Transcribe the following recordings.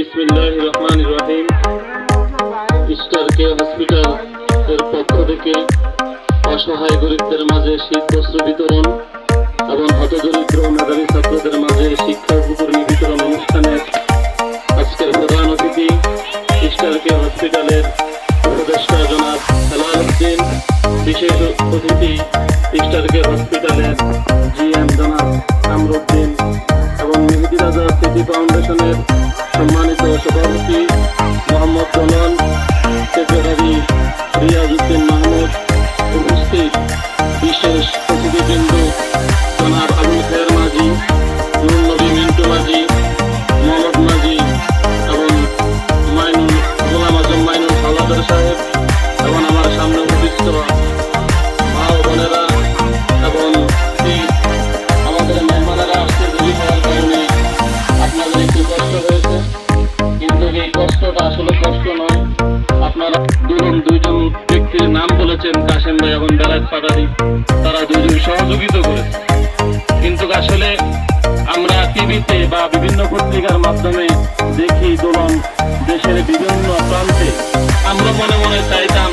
বিসমিল্লাহ রহমান রহিম। স্টার কেয়ার হসপিটাল অসহায় গরিবদের মাঝে শীত বস্ত্র বিতরণ এবং হতদরিদ্র মেধাবী ছাত্রদের মাঝে শিক্ষা উপকরণী প্রধান অতিথি স্টার কেয়ার হসপিটালের উপদেষ্টা জনাব বিশেষ অতিথি স্টার কেয়ার হসপিটালের জিএম জনাব কামরুদ্দিন সম্মানিত সভাপতি মোহাম্মদ জমান সেক্রেটারি রিয়াজ উদ্দিন মাহমুদ উপস্থিত। বলেছেন কাশেম ভাই এবং বেলায় পাটারি তারা দুজন সহযোগিতা করেছে কিন্তু আসলে আমরা টিভিতে বা বিভিন্ন পত্রিকার মাধ্যমে দেখি দোলন দেশের বিভিন্ন প্রান্তে। আমরা মনে মনে চাইতাম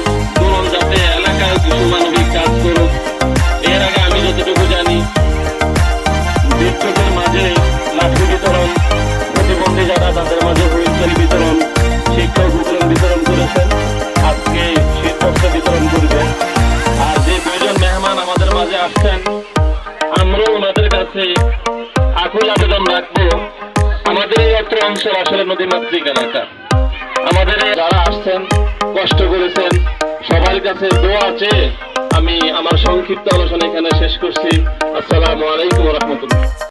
কাছে আকুল আবেদন রাখব আমাদের এই অত্র অংশের আসলে নদীমাতৃক এলাকা আমাদের যারা আসছেন, কষ্ট করেছেন, সবার কাছে দোয়া আছে আমি আমার সংক্ষিপ্ত আলোচনা এখানে শেষ করছি। আসসালামু আলাইকুম রহমতুল্লাহ।